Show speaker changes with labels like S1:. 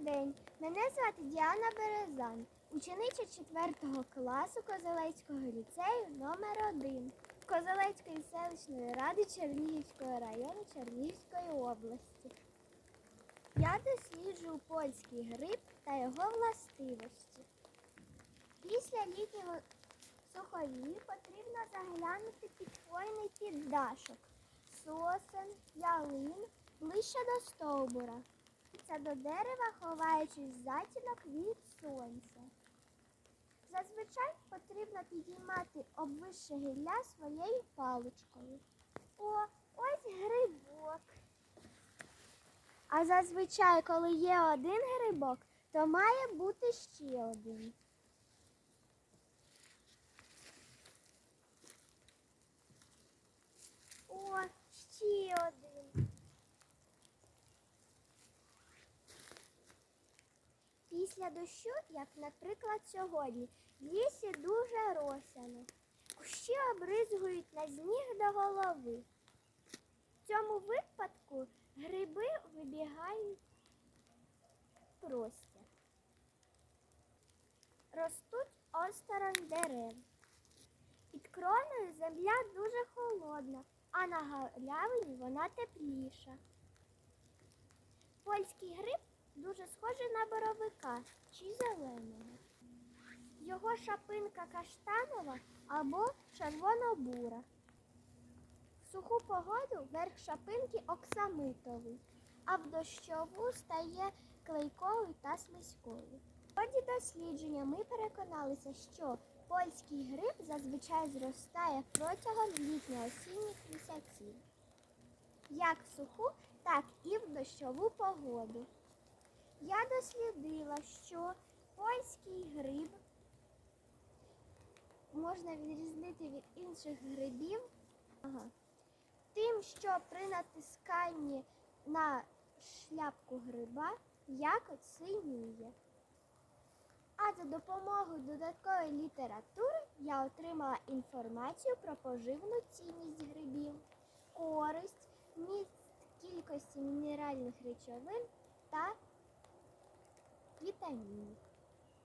S1: день. Мене звати Діана Березан, учениця 4 класу Козелецького ліцею номер 1 Козелецької селищної ради Чернігівського району Чернігівської області. Я досліджую польський гриб та його властивості. Після літнього сухові потрібно заглянути під хвойний піддашок, сосен, ялин, ближче до стовбура. Це до дерева, ховаючись затінок від сонця. Зазвичай потрібно підіймати обвище гілля своєю паличкою. О, ось грибок. А зазвичай, коли є один грибок, то має бути ще один. О, ще один. Дощу, як, наприклад, сьогодні, в лісі дуже росяно. Кущі обризгують на зніг до голови. В цьому випадку гриби вибігають простір. Ростуть осторонь дерев. Під кроною земля дуже холодна, а на галявині вона тепліша. Польський гриб дуже схожий на боровика чи зеленого. Його шапинка каштанова або червоно-бура. В суху погоду верх шапинки оксамитовий, а в дощову стає клейковий та слизькою. В ході дослідження ми переконалися, що польський гриб зазвичай зростає протягом літньо-осінніх місяців, як в суху, так і в дощову погоду. Я дослідила, що польський гриб можна відрізнити від інших грибів ага, тим, що при натисканні на шляпку гриба якось синіє. А за допомогою додаткової літератури я отримала інформацію про поживну цінність грибів, користь, міст кількості мінеральних речовин та 一等于